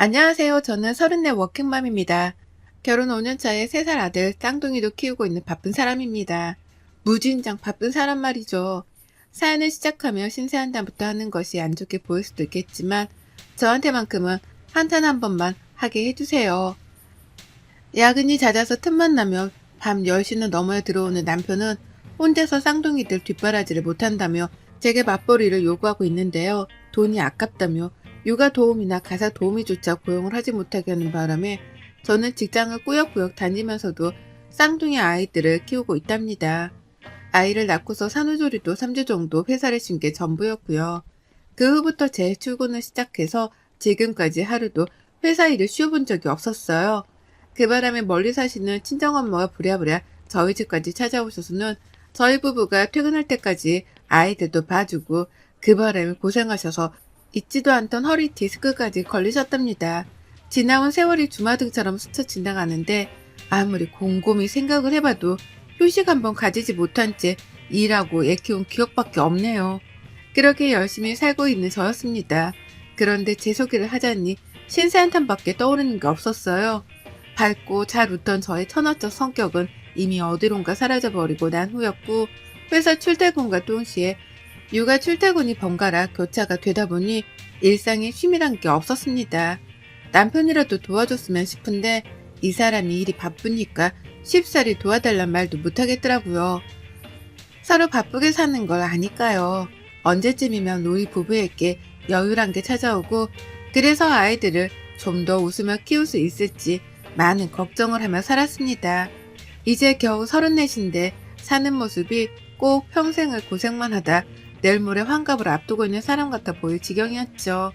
안녕하세요. 저는 34 워킹맘입니다. 결혼 5년 차에 3살 아들 쌍둥이도 키우고 있는 바쁜 사람입니다. 무진장 바쁜 사람 말이죠. 사연을 시작하며 신세한담부터 하는 것이 안 좋게 보일 수도 있겠지만 저한테만큼은 한탄 한 번만 하게 해주세요. 야근이 잦아서 틈만 나면 밤 10시는 넘어야 들어오는 남편은 혼자서 쌍둥이들 뒷바라지를 못한다며 제게 맞벌이를 요구하고 있는데요. 돈이 아깝다며 육아 도움이나 가사 도우미조차 고용을 하지 못하게 하는 바람에 저는 직장을 꾸역꾸역 다니면서도 쌍둥이 아이들을 키우고 있답니다. 아이를 낳고서 산후조리도 3주 정도 회사를 쉰 게 전부였고요. 그 후부터 제 출근을 시작해서 지금까지 하루도 회사 일을 쉬어본 적이 없었어요. 그 바람에 멀리 사시는 친정엄마가 부랴부랴 저희 집까지 찾아오셔서는 저희 부부가 퇴근할 때까지 아이들도 봐주고 그 바람에 고생하셔서 잊지도 않던 허리 디스크까지 걸리셨답니다. 지나온 세월이 주마등처럼 스쳐 지나가는데 아무리 곰곰이 생각을 해봐도 휴식 한번 가지지 못한 채 일하고 애 키운 기억밖에 없네요. 그렇게 열심히 살고 있는 저였습니다. 그런데 제 소개를 하자니 신세한탄밖에 떠오르는 게 없었어요. 밝고 잘 웃던 저의 천하적 성격은 이미 어디론가 사라져버리고 난 후였고 회사 출퇴근과 동시에 육아 출퇴근이 번갈아 교차가 되다 보니 일상에 쉼이란 게 없었습니다. 남편이라도 도와줬으면 싶은데 이 사람이 일이 바쁘니까 쉽사리 도와달란 말도 못하겠더라고요. 서로 바쁘게 사는 걸 아니까요. 언제쯤이면 우리 부부에게 여유란 게 찾아오고 그래서 아이들을 좀 더 웃으며 키울 수 있을지 많은 걱정을 하며 살았습니다. 이제 겨우 서른넷인데 사는 모습이 꼭 평생을 고생만 하다 내일 모레 환갑을 앞두고 있는 사람 같아 보일 지경이었죠.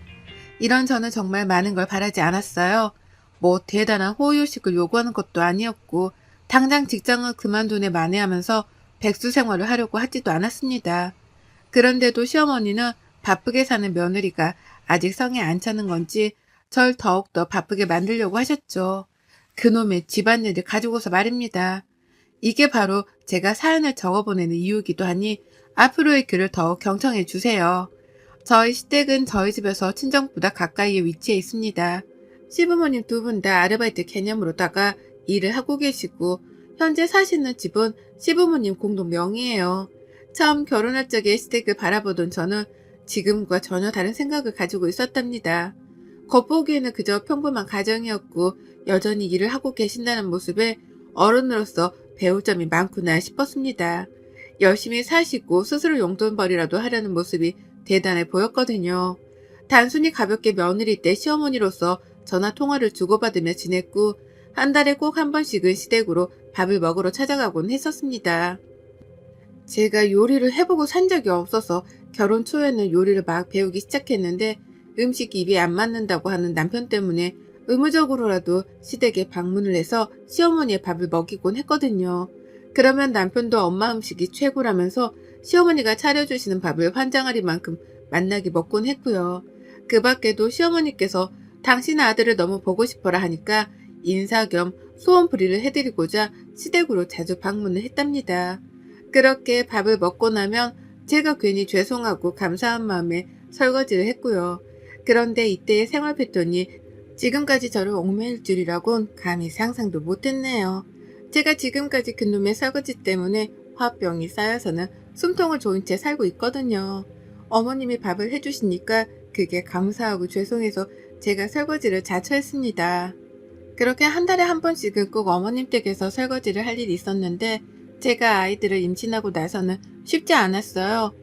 이런 저는 정말 많은 걸 바라지 않았어요. 뭐 대단한 호의호식을 요구하는 것도 아니었고 당장 직장을 그만두네 만회하면서 백수 생활을 하려고 하지도 않았습니다. 그런데도 시어머니는 바쁘게 사는 며느리가 아직 성에 안 차는 건지 절 더욱더 바쁘게 만들려고 하셨죠. 그놈의 집안일을 가지고서 말입니다. 이게 바로 제가 사연을 적어보내는 이유이기도 하니 앞으로의 글을 더욱 경청해 주세요. 저희 시댁은 저희 집에서 친정보다 가까이에 위치해 있습니다. 시부모님 두 분 다 아르바이트 개념으로다가 일을 하고 계시고 현재 사시는 집은 시부모님 공동 명의예요. 처음 결혼할 적에 시댁을 바라보던 저는 지금과 전혀 다른 생각을 가지고 있었답니다. 겉보기에는 그저 평범한 가정이었고 여전히 일을 하고 계신다는 모습에 어른으로서 배울 점이 많구나 싶었습니다. 열심히 사시고 스스로 용돈벌이라도 하려는 모습이 대단해 보였거든요. 단순히 가볍게 며느리 때 시어머니로서 전화 통화를 주고받으며 지냈고 한 달에 꼭 한 번씩은 시댁으로 밥을 먹으러 찾아가곤 했었습니다. 제가 요리를 해보고 산 적이 없어서 결혼 초에는 요리를 막 배우기 시작했는데 음식 입에 안 맞는다고 하는 남편 때문에 의무적으로라도 시댁에 방문을 해서 시어머니의 밥을 먹이곤 했거든요. 그러면 남편도 엄마 음식이 최고라면서 시어머니가 차려주시는 밥을 환장하리만큼 만나게 먹곤 했고요. 그 밖에도 시어머니께서 당신 아들을 너무 보고 싶어라 하니까 인사 겸 소원 부리를 해드리고자 시댁으로 자주 방문을 했답니다. 그렇게 밥을 먹고 나면 제가 괜히 죄송하고 감사한 마음에 설거지를 했고요. 그런데 이때의 생활 패턴이 지금까지 저를 옥매일 줄이라곤 감히 상상도 못했네요. 제가 지금까지 그놈의 설거지 때문에 화병이 쌓여서는 숨통을 조인 채 살고 있거든요. 어머님이 밥을 해주시니까 그게 감사하고 죄송해서 제가 설거지를 자처했습니다. 그렇게 한 달에 한 번씩은 꼭 어머님 댁에서 설거지를 할 일이 있었는데 제가 아이들을 임신하고 나서는 쉽지 않았어요.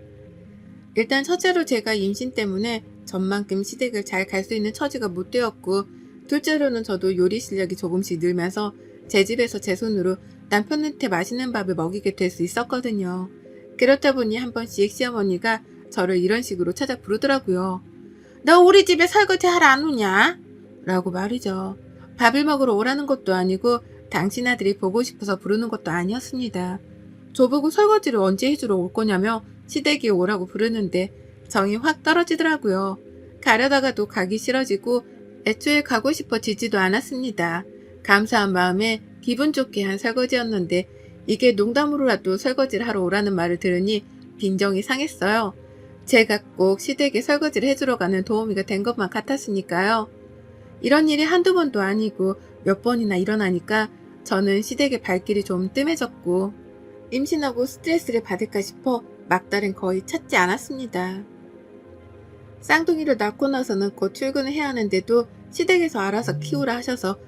일단 첫째로 제가 임신 때문에 전만큼 시댁을 잘 갈 수 있는 처지가 못 되었고 둘째로는 저도 요리 실력이 조금씩 늘면서 제 집에서 제 손으로 남편한테 맛있는 밥을 먹이게 될 수 있었거든요. 그렇다 보니 한 번씩 시어머니가 저를 이런 식으로 찾아 부르더라고요. 너 우리 집에 설거지 하러 안 오냐? 라고 말이죠. 밥을 먹으러 오라는 것도 아니고 당신 아들이 보고 싶어서 부르는 것도 아니었습니다. 저보고 설거지를 언제 해주러 올 거냐며 시댁에 오라고 부르는데 정이 확 떨어지더라고요. 가려다가도 가기 싫어지고 애초에 가고 싶어지지도 않았습니다. 감사한 마음에 기분 좋게 한 설거지였는데 이게 농담으로라도 설거지를 하러 오라는 말을 들으니 빈정이 상했어요. 제가 꼭 시댁에 설거지를 해주러 가는 도우미가 된 것만 같았으니까요. 이런 일이 한두 번도 아니고 몇 번이나 일어나니까 저는 시댁의 발길이 좀 뜸해졌고 임신하고 스트레스를 받을까 싶어 막달은 거의 찾지 않았습니다. 쌍둥이를 낳고 나서는 곧 출근을 해야 하는데도 시댁에서 알아서 키우라 하셔서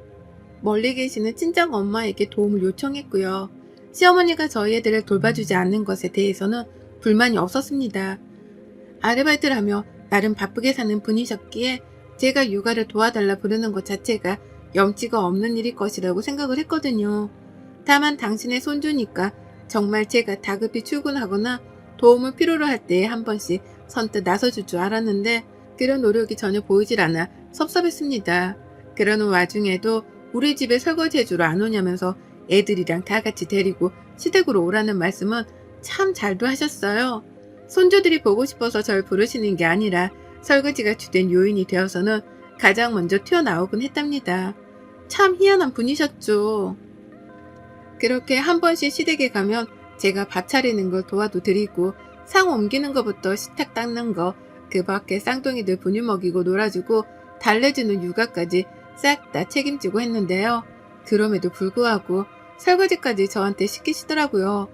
멀리 계시는 친정 엄마에게 도움을 요청했고요. 시어머니가 저희 애들을 돌봐주지 않는 것에 대해서는 불만이 없었습니다. 아르바이트를 하며 나름 바쁘게 사는 분이셨기에 제가 육아를 도와달라 부르는 것 자체가 염치가 없는 일일 것이라고 생각을 했거든요. 다만 당신의 손주니까 정말 제가 다급히 출근하거나 도움을 필요로 할 때에 한 번씩 선뜻 나서줄 줄 알았는데 그런 노력이 전혀 보이질 않아 섭섭했습니다. 그러는 와중에도 우리 집에 설거지 해주러 안 오냐면서 애들이랑 다 같이 데리고 시댁으로 오라는 말씀은 참 잘도 하셨어요. 손주들이 보고 싶어서 절 부르시는 게 아니라 설거지가 주된 요인이 되어서는 가장 먼저 튀어나오곤 했답니다. 참 희한한 분이셨죠. 그렇게 한 번씩 시댁에 가면 제가 밥 차리는 걸 도와도 드리고 상 옮기는 것부터 식탁 닦는 거, 그 밖에 쌍둥이들 분유 먹이고 놀아주고 달래주는 육아까지 싹 다 책임지고 했는데요. 그럼에도 불구하고 설거지까지 저한테 시키시더라고요.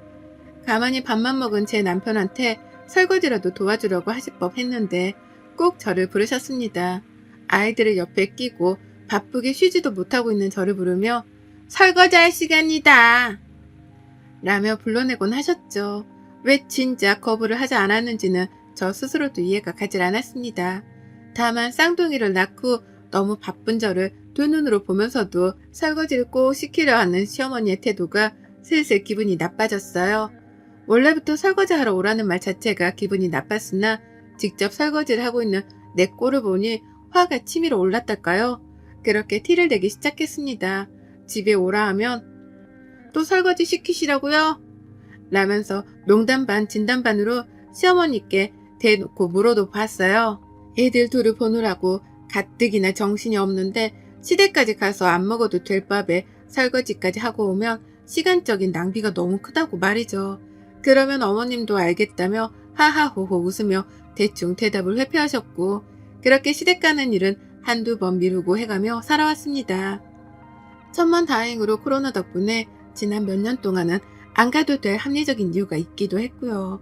가만히 밥만 먹은 제 남편한테 설거지라도 도와주려고 하실 법 했는데 꼭 저를 부르셨습니다. 아이들을 옆에 끼고 바쁘게 쉬지도 못하고 있는 저를 부르며 설거지할 시간이다. 라며 불러내곤 하셨죠. 왜 진작 거부를 하지 않았는지는 저 스스로도 이해가 가질 않았습니다. 다만 쌍둥이를 낳고 너무 바쁜 저를 두 눈으로 보면서도 설거지를 꼭 시키려 하는 시어머니의 태도가 슬슬 기분이 나빠졌어요. 원래부터 설거지하러 오라는 말 자체가 기분이 나빴으나 직접 설거지를 하고 있는 내 꼴을 보니 화가 치밀어 올랐달까요? 그렇게 티를 내기 시작했습니다. 집에 오라 하면 또 설거지 시키시라고요? 라면서 농담 반 진담 반으로 시어머니께 대놓고 물어도 봤어요. 애들 둘을 보느라고 가뜩이나 정신이 없는데 시댁까지 가서 안 먹어도 될 밥에 설거지까지 하고 오면 시간적인 낭비가 너무 크다고 말이죠. 그러면 어머님도 알겠다며 하하호호 웃으며 대충 대답을 회피하셨고 그렇게 시댁 가는 일은 한두 번 미루고 해가며 살아왔습니다. 천만 다행으로 코로나 덕분에 지난 몇 년 동안은 안 가도 될 합리적인 이유가 있기도 했고요.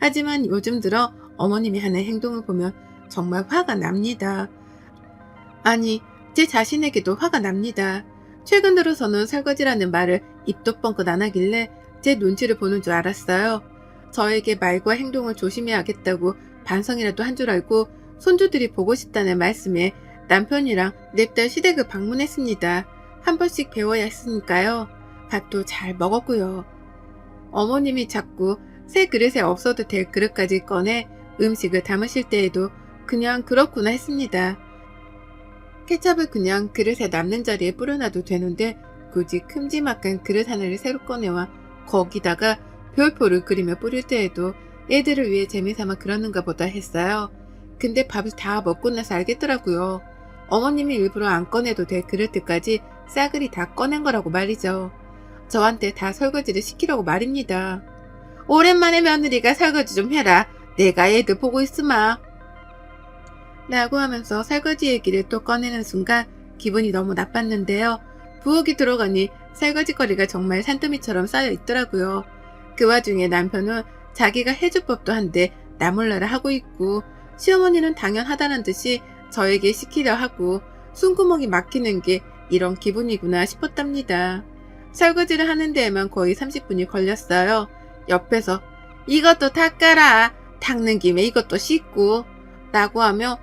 하지만 요즘 들어 어머님이 하는 행동을 보면 정말 화가 납니다. 아니, 제 자신에게도 화가 납니다. 최근 들어서는 설거지라는 말을 입도 뻥긋 안 하길래 제 눈치를 보는 줄 알았어요. 저에게 말과 행동을 조심해야겠다고 반성이라도 한 줄 알고 손주들이 보고 싶다는 말씀에 남편이랑 냅달 시댁을 방문했습니다. 한 번씩 배워야 했으니까요. 밥도 잘 먹었고요. 어머님이 자꾸 새 그릇에 없어도 될 그릇까지 꺼내 음식을 담으실 때에도 그냥 그렇구나 했습니다. 케첩을 그냥 그릇에 남는 자리에 뿌려놔도 되는데 굳이 큼지막한 그릇 하나를 새로 꺼내와 거기다가 별표를 그리며 뿌릴 때에도 애들을 위해 재미삼아 그러는가 보다 했어요. 근데 밥을 다 먹고 나서 알겠더라고요. 어머님이 일부러 안 꺼내도 될 그릇들까지 싸그리 다 꺼낸 거라고 말이죠. 저한테 다 설거지를 시키라고 말입니다. 오랜만에 며느리가 설거지 좀 해라. 내가 애들 보고 있으마. 라고 하면서 설거지 얘기를 또 꺼내는 순간 기분이 너무 나빴는데요. 부엌이 들어가니 설거지거리가 정말 산더미처럼 쌓여 있더라고요. 그 와중에 남편은 자기가 해줄 법도 한데 나 몰라라 하고 있고 시어머니는 당연하다는 듯이 저에게 시키려 하고 숨구멍이 막히는 게 이런 기분이구나 싶었답니다. 설거지를 하는 데에만 거의 30분이 걸렸어요. 옆에서 이것도 닦아라. 닦는 김에 이것도 씻고 라고 하며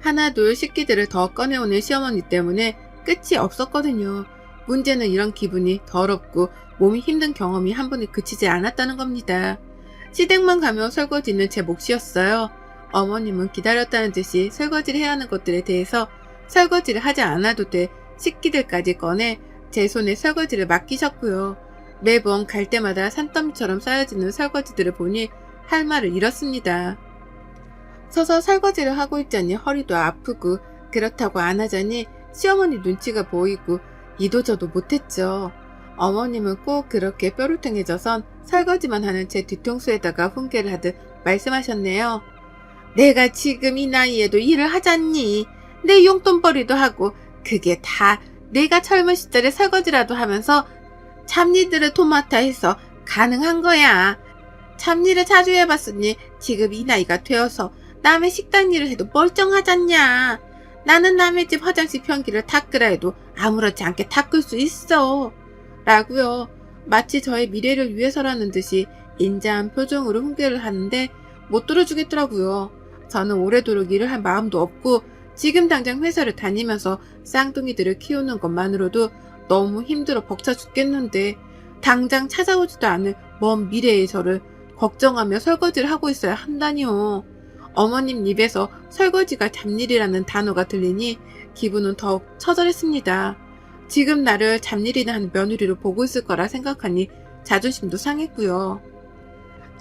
하나 둘 식기들을 더 꺼내오는 시어머니 때문에 끝이 없었거든요. 문제는 이런 기분이 더럽고 몸이 힘든 경험이 한 번에 그치지 않았다는 겁니다. 시댁만 가면 설거지는 제 몫이었어요. 어머님은 기다렸다는 듯이 설거지를 해야 하는 것들에 대해서 설거지를 하지 않아도 돼 식기들까지 꺼내 제 손에 설거지를 맡기셨고요. 매번 갈 때마다 산더미처럼 쌓여지는 설거지들을 보니 할 말을 잃었습니다. 서서 설거지를 하고 있자니 허리도 아프고 그렇다고 안 하자니 시어머니 눈치가 보이고 이도저도 못했죠. 어머님은 꼭 그렇게 뾰루퉁해져선 설거지만 하는 제 뒤통수에다가 훈계를 하듯 말씀하셨네요. 내가 지금 이 나이에도 일을 하잖니. 내 용돈벌이도 하고 그게 다 내가 젊은 시절에 설거지라도 하면서 잡일들을 토마타 해서 가능한 거야. 잡일을 자주 해봤으니 지금 이 나이가 되어서 남의 식당 일을 해도 멀쩡하잖냐. 나는 남의 집 화장실 변기를 닦으라 해도 아무렇지 않게 닦을 수 있어. 라고요. 마치 저의 미래를 위해서라는 듯이 인자한 표정으로 훈계를 하는데 못 들어주겠더라고요. 저는 오래도록 일을 할 마음도 없고 지금 당장 회사를 다니면서 쌍둥이들을 키우는 것만으로도 너무 힘들어 벅차 죽겠는데 당장 찾아오지도 않을 먼 미래의 저를 걱정하며 설거지를 하고 있어야 한다니요. 어머님 입에서 설거지가 잡일이라는 단어가 들리니 기분은 더욱 처절했습니다. 지금 나를 잡일이나 하는 며느리로 보고 있을 거라 생각하니 자존심도 상했고요.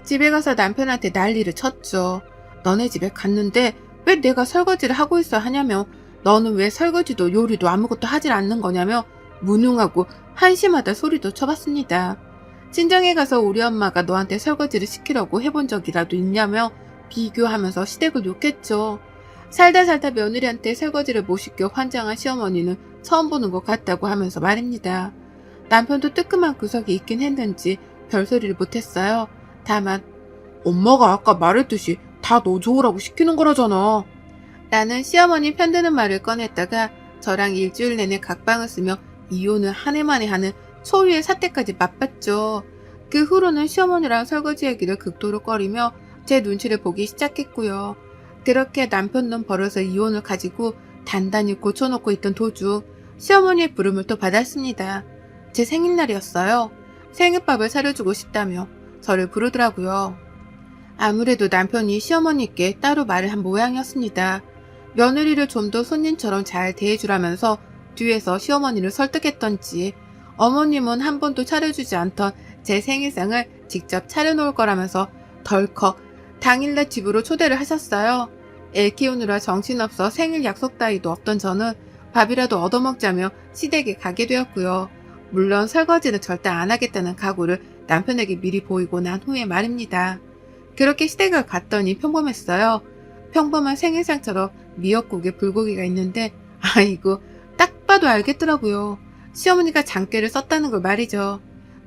집에 가서 남편한테 난리를 쳤죠. 너네 집에 갔는데 왜 내가 설거지를 하고 있어 하냐며 너는 왜 설거지도 요리도 아무것도 하질 않는 거냐며 무능하고 한심하다 소리도 쳐봤습니다. 친정에 가서 우리 엄마가 너한테 설거지를 시키려고 해본 적이라도 있냐며 비교하면서 시댁을 욕했죠. 살다 살다 며느리한테 설거지를 못 시켜 환장한 시어머니는 처음 보는 것 같다고 하면서 말입니다. 남편도 뜨끔한 구석이 있긴 했는지 별소리를 못했어요. 다만 엄마가 아까 말했듯이 다 너 좋으라고 시키는 거라잖아. 나는 시어머니 편드는 말을 꺼냈다가 저랑 일주일 내내 각방을 쓰며 이혼을 한 해 만에 하는 소유의 사태까지 맛봤죠. 그 후로는 시어머니랑 설거지 얘기를 극도로 꺼리며 제 눈치를 보기 시작했고요. 그렇게 남편 놈 벌어서 이혼을 가지고 단단히 고쳐놓고 있던 도중 시어머니의 부름을 또 받았습니다. 제 생일날이었어요. 생일밥을 차려주고 싶다며 저를 부르더라고요. 아무래도 남편이 시어머니께 따로 말을 한 모양이었습니다. 며느리를 좀 더 손님처럼 잘 대해주라면서 뒤에서 시어머니를 설득했던지 어머님은 한 번도 차려주지 않던 제 생일상을 직접 차려놓을 거라면서 덜컥 당일날 집으로 초대를 하셨어요. 애 키우느라 정신없어 생일 약속 따위도 없던 저는 밥이라도 얻어먹자며 시댁에 가게 되었고요. 물론 설거지는 절대 안 하겠다는 각오를 남편에게 미리 보이고 난 후에 말입니다. 그렇게 시댁을 갔더니 평범했어요. 평범한 생일상처럼 미역국에 불고기가 있는데 아이고 딱 봐도 알겠더라고요. 시어머니가 장깨를 썼다는 걸 말이죠.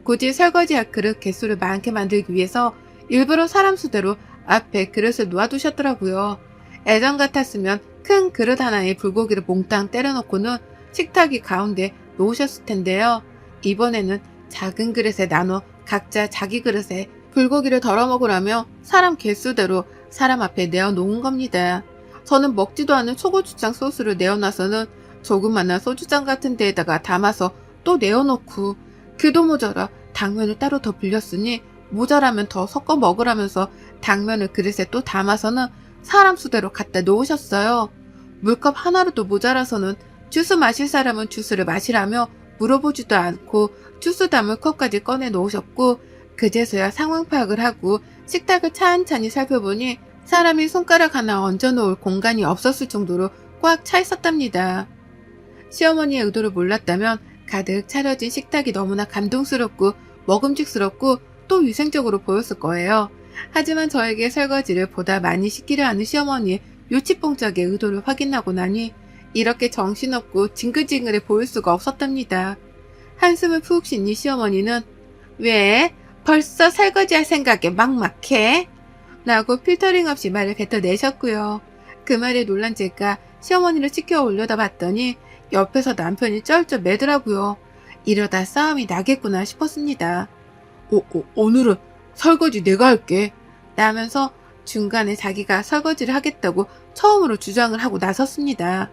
굳이 설거지할 그릇 개수를 많게 만들기 위해서 일부러 사람 수대로 앞에 그릇을 놓아두셨더라고요. 애전 같았으면 큰 그릇 하나에 불고기를 몽땅 때려놓고는 식탁이 가운데 놓으셨을 텐데요. 이번에는 작은 그릇에 나눠 각자 자기 그릇에 불고기를 덜어 먹으라며 사람 개수대로 사람 앞에 내어놓은 겁니다. 저는 먹지도 않은 초고추장 소스를 내어놔서는 조그마한 소주잔 같은 데에다가 담아서 또 내어놓고 그도 모자라 당면을 따로 더 빌렸으니 모자라면 더 섞어 먹으라면서 당면을 그릇에 또 담아서는 사람 수대로 갖다 놓으셨어요. 물컵 하나로도 모자라서는 주스 마실 사람은 주스를 마시라며 물어보지도 않고 주스 담을 컵까지 꺼내 놓으셨고 그제서야 상황 파악을 하고 식탁을 찬찬히 살펴보니 사람이 손가락 하나 얹어놓을 공간이 없었을 정도로 꽉 차 있었답니다. 시어머니의 의도를 몰랐다면 가득 차려진 식탁이 너무나 감동스럽고 먹음직스럽고 또 위생적으로 보였을 거예요. 하지만 저에게 설거지를 보다 많이 시키려 하는 시어머니의 요치뽕짝의 의도를 확인하고 나니 이렇게 정신없고 징글징글해 보일 수가 없었답니다. 한숨을 푹 쉬니 시어머니는 왜 벌써 설거지할 생각에 막막해? 라고 필터링 없이 말을 뱉어내셨고요. 그 말에 놀란 제가 시어머니를 치켜 올려다 봤더니 옆에서 남편이 쩔쩔 매더라고요. 이러다 싸움이 나겠구나 싶었습니다. 어, 어, 오늘은 설거지 내가 할게. 라면서 중간에 자기가 설거지를 하겠다고 처음으로 주장을 하고 나섰습니다.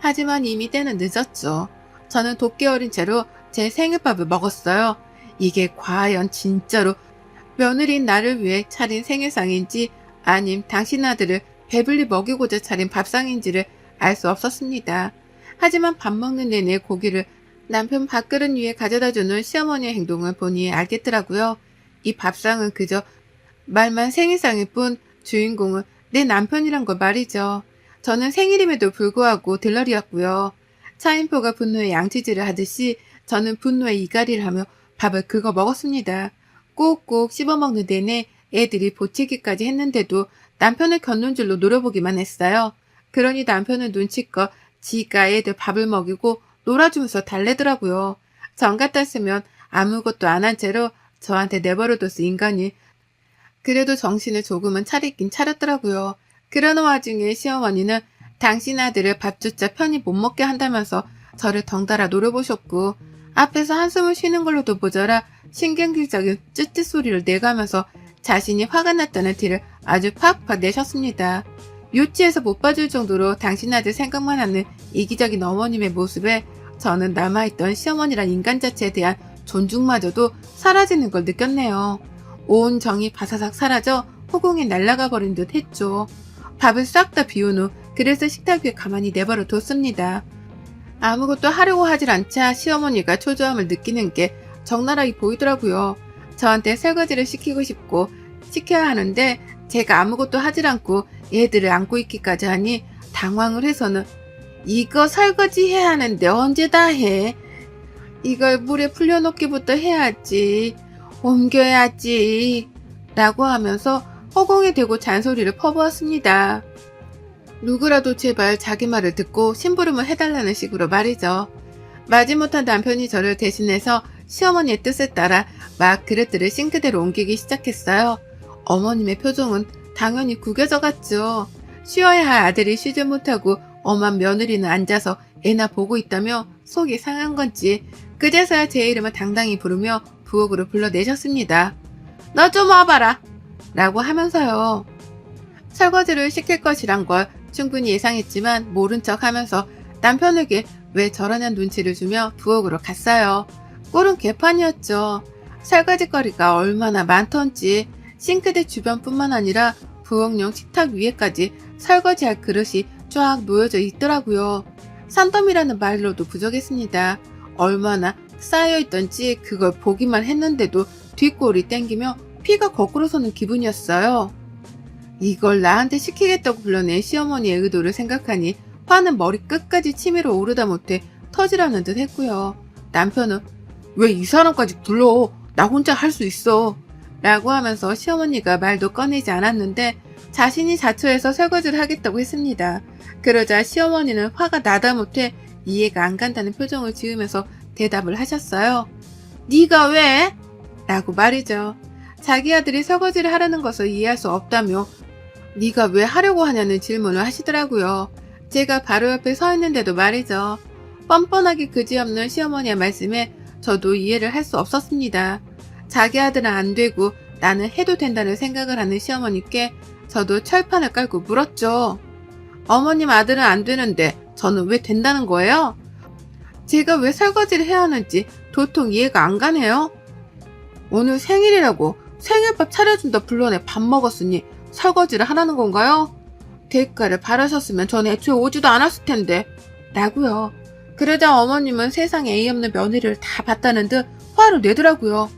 하지만 이미 때는 늦었죠. 저는 도끼 어린 채로 제 생일밥을 먹었어요. 이게 과연 진짜로 며느리인 나를 위해 차린 생일상인지 아님 당신 아들을 배불리 먹이고자 차린 밥상인지를 알 수 없었습니다. 하지만 밥 먹는 내내 고기를 남편 밥그릇 위에 가져다 주는 시어머니의 행동을 보니 알겠더라고요. 이 밥상은 그저 말만 생일상일 뿐 주인공은 내 남편이란 걸 말이죠. 저는 생일임에도 불구하고 들러리였고요. 차인포가 분노의 양치질을 하듯이 저는 분노의 이갈이를 하며 밥을 긁어 먹었습니다. 꼭꼭 씹어먹는 내내 애들이 보채기까지 했는데도 남편을 곁눈질로 노려보기만 했어요. 그러니 남편은 눈치껏 지가 애들 밥을 먹이고 놀아주면서 달래더라고요. 전 같았으면 아무것도 안 한 채로 저한테 내버려뒀을 인간이 그래도 정신을 조금은 차리긴 차렸더라고요. 그러는 와중에 시어머니는 당신 아들을 밥조차 편히 못 먹게 한다면서 저를 덩달아 노려보셨고 앞에서 한숨을 쉬는 걸로도 모자라 신경질적인 쯧쯧 소리를 내가면서 자신이 화가 났다는 티를 아주 팍팍 내셨습니다. 유치해서 못 봐줄 정도로 당신 아들 생각만 하는 이기적인 어머님의 모습에 저는 남아있던 시어머니란 인간 자체에 대한 존중마저도 사라지는 걸 느꼈네요. 온 정이 바사삭 사라져 허공에 날아가 버린 듯 했죠. 밥을 싹 다 비운 후 그래서 식탁 위에 가만히 내버려 뒀습니다. 아무것도 하려고 하질 않자 시어머니가 초조함을 느끼는 게 적나라하게 보이더라고요. 저한테 설거지를 시키고 싶고 시켜야 하는데 제가 아무것도 하질 않고 애들을 안고 있기까지 하니 당황을 해서는 이거 설거지 해야 하는데 언제 다 해? 이걸 물에 불려놓기부터 해야지. 옮겨야지. 라고 하면서 허공에 대고 잔소리를 퍼부었습니다. 누구라도 제발 자기 말을 듣고 심부름을 해달라는 식으로 말이죠. 마지못한 남편이 저를 대신해서 시어머니의 뜻에 따라 막 그릇들을 싱크대로 옮기기 시작했어요. 어머님의 표정은 당연히 구겨져 갔죠. 쉬어야 할 아들이 쉬지 못하고 엄한 며느리는 앉아서 애나 보고 있다며 속이 상한 건지 그제서야 제 이름을 당당히 부르며 부엌으로 불러내셨습니다. 너 좀 와봐라! 라고 하면서요. 설거지를 시킬 것이란 걸 충분히 예상했지만 모른 척 하면서 남편에게 왜 저러냐는 눈치를 주며 부엌으로 갔어요. 꼴은 개판이었죠. 설거지거리가 얼마나 많던지 싱크대 주변뿐만 아니라 부엌용 식탁 위에까지 설거지할 그릇이 쫙 놓여져 있더라고요. 산더미라는 말로도 부족했습니다. 얼마나 쌓여있던지 그걸 보기만 했는데도 뒷골이 땡기며 피가 거꾸로 서는 기분이었어요. 이걸 나한테 시키겠다고 불러낸 시어머니의 의도를 생각하니 화는 머리 끝까지 치밀어 오르다 못해 터지라는 듯 했고요. 남편은 왜 이 사람까지 불러? 나 혼자 할 수 있어. 라고 하면서 시어머니가 말도 꺼내지 않았는데 자신이 자초해서 설거지를 하겠다고 했습니다. 그러자 시어머니는 화가 나다 못해 이해가 안 간다는 표정을 지으면서 대답을 하셨어요. 네가 왜? 라고 말이죠. 자기 아들이 설거지를 하라는 것을 이해할 수 없다며 네가 왜 하려고 하냐는 질문을 하시더라고요. 제가 바로 옆에 서 있는데도 말이죠. 뻔뻔하게 그지없는 시어머니의 말씀에 저도 이해를 할 수 없었습니다. 자기 아들은 안 되고 나는 해도 된다는 생각을 하는 시어머니께 저도 철판을 깔고 물었죠. 어머님 아들은 안 되는데 저는 왜 된다는 거예요? 제가 왜 설거지를 해야 하는지 도통 이해가 안 가네요. 오늘 생일이라고 생일밥 차려준다 불러내 밥 먹었으니 설거지를 하라는 건가요? 대가를 바라셨으면 전 애초에 오지도 않았을 텐데. 라고요. 그러자 어머님은 세상에 A 없는 며느리를 다 봤다는 듯 화를 내더라고요.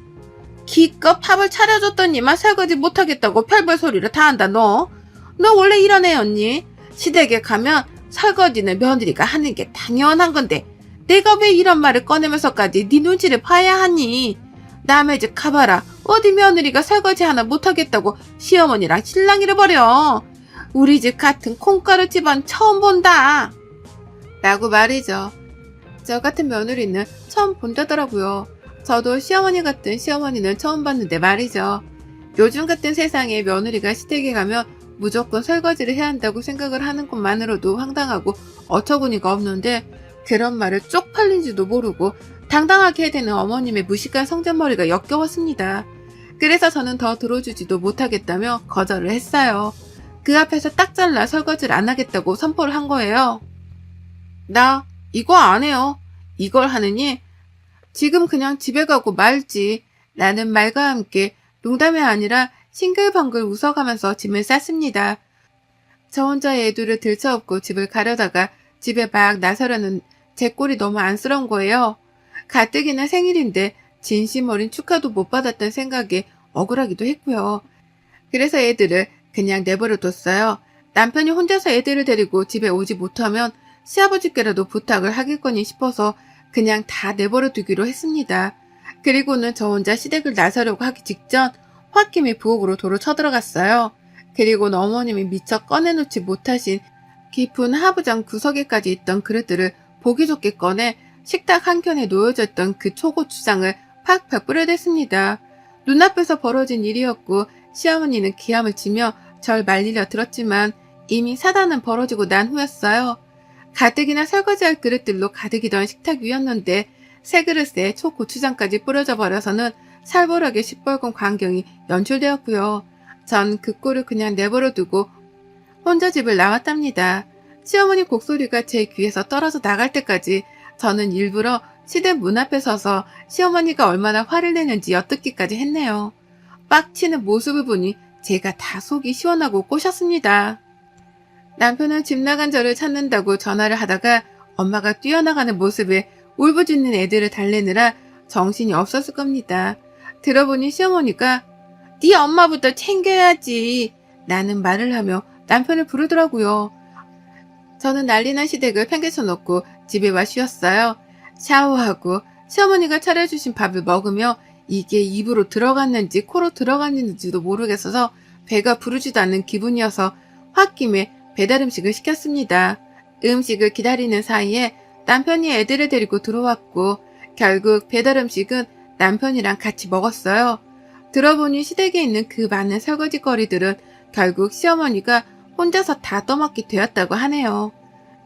기껏 밥을 차려줬더니만 설거지 못하겠다고 별별 소리를 다 한다 너. 너 원래 이런 애였니? 시댁에 가면 설거지는 며느리가 하는 게 당연한 건데 내가 왜 이런 말을 꺼내면서까지 네 눈치를 봐야 하니? 남의 집 가봐라. 어디 며느리가 설거지 하나 못하겠다고 시어머니랑 신랑이를 버려. 우리 집 같은 콩가루 집안 처음 본다. 라고 말이죠. 저 같은 며느리는 처음 본다더라고요. 저도 시어머니 같은 시어머니는 처음 봤는데 말이죠. 요즘 같은 세상에 며느리가 시댁에 가면 무조건 설거지를 해야 한다고 생각을 하는 것만으로도 황당하고 어처구니가 없는데 그런 말을 쪽팔린지도 모르고 당당하게 해대는 어머님의 무식한 성전머리가 역겨웠습니다. 그래서 저는 더 들어주지도 못하겠다며 거절을 했어요. 그 앞에서 딱 잘라 설거지를 안 하겠다고 선포를 한 거예요. 나 이거 안 해요. 이걸 하느니 지금 그냥 집에 가고 말지. 라는 말과 함께 농담이 아니라 싱글벙글 웃어가면서 짐을 쌌습니다. 저 혼자 애들을 들쳐업고 집을 가려다가 집에 막 나서려는 제 꼴이 너무 안쓰러운 거예요. 가뜩이나 생일인데 진심 어린 축하도 못 받았던 생각에 억울하기도 했고요. 그래서 애들을 그냥 내버려 뒀어요. 남편이 혼자서 애들을 데리고 집에 오지 못하면 시아버지께라도 부탁을 하겠거니 싶어서 그냥 다 내버려 두기로 했습니다. 그리고는 저 혼자 시댁을 나서려고 하기 직전 홧김에 부엌으로 도로 쳐들어갔어요. 그리고는 어머님이 미처 꺼내놓지 못하신 깊은 하부장 구석에까지 있던 그릇들을 보기 좋게 꺼내 식탁 한켠에 놓여져 있던 그 초고추장을 팍팍 뿌려댔습니다. 눈앞에서 벌어진 일이었고 시어머니는 기함을 치며 절 말리려 들었지만 이미 사단은 벌어지고 난 후였어요. 가뜩이나 설거지할 그릇들로 가득이던 식탁 위였는데 새 그릇에 초고추장까지 뿌려져 버려서는 살벌하게 시뻘건 광경이 연출되었고요. 전 그 꼴을 그냥 내버려 두고 혼자 집을 나왔답니다. 시어머니 곡소리가 제 귀에서 떨어져 나갈 때까지 저는 일부러 시댁 문 앞에 서서 시어머니가 얼마나 화를 내는지 엿듣기까지 했네요. 빡치는 모습을 보니 제가 다 속이 시원하고 꼬셨습니다. 남편은 집 나간 저를 찾는다고 전화를 하다가 엄마가 뛰어나가는 모습에 울부짖는 애들을 달래느라 정신이 없었을 겁니다. 들어보니 시어머니가 네 엄마부터 챙겨야지 라는 말을 하며 남편을 부르더라고요. 저는 난리난 시댁을 팽개쳐 놓고 집에 와 쉬었어요. 샤워하고 시어머니가 차려주신 밥을 먹으며 이게 입으로 들어갔는지 코로 들어갔는지도 모르겠어서 배가 부르지도 않는 기분이어서 홧김에 배달 음식을 시켰습니다. 음식을 기다리는 사이에 남편이 애들을 데리고 들어왔고 결국 배달 음식은 남편이랑 같이 먹었어요. 들어보니 시댁에 있는 그 많은 설거지거리들은 결국 시어머니가 혼자서 다 떠맡게 되었다고 하네요.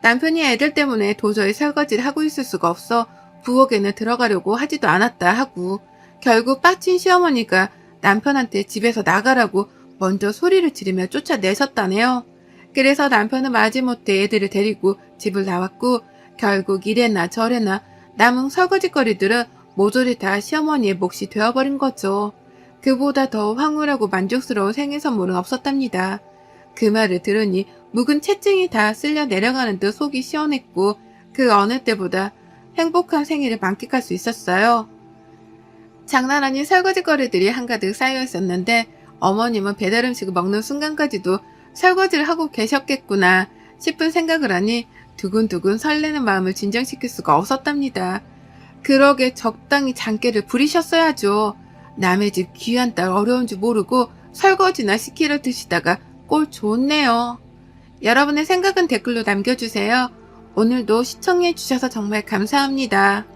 남편이 애들 때문에 도저히 설거지를 하고 있을 수가 없어 부엌에는 들어가려고 하지도 않았다 하고 결국 빡친 시어머니가 남편한테 집에서 나가라고 먼저 소리를 지르며 쫓아내셨다네요. 그래서 남편은 마지못해 애들을 데리고 집을 나왔고 결국 이래나 저래나 남은 설거지거리들은 모조리 다 시어머니의 몫이 되어버린 거죠. 그보다 더 황홀하고 만족스러운 생일 선물은 없었답니다. 그 말을 들으니 묵은 채증이 다 쓸려 내려가는 듯 속이 시원했고 그 어느 때보다 행복한 생일을 만끽할 수 있었어요. 장난 아닌 설거지거리들이 한가득 쌓여 있었는데 어머님은 배달 음식을 먹는 순간까지도 설거지를 하고 계셨겠구나 싶은 생각을 하니 두근두근 설레는 마음을 진정시킬 수가 없었답니다. 그러게 적당히 장깨를 부리셨어야죠. 남의 집 귀한 딸 어려운 줄 모르고 설거지나 시키려 드시다가 꼴 좋네요. 여러분의 생각은 댓글로 남겨주세요. 오늘도 시청해주셔서 정말 감사합니다.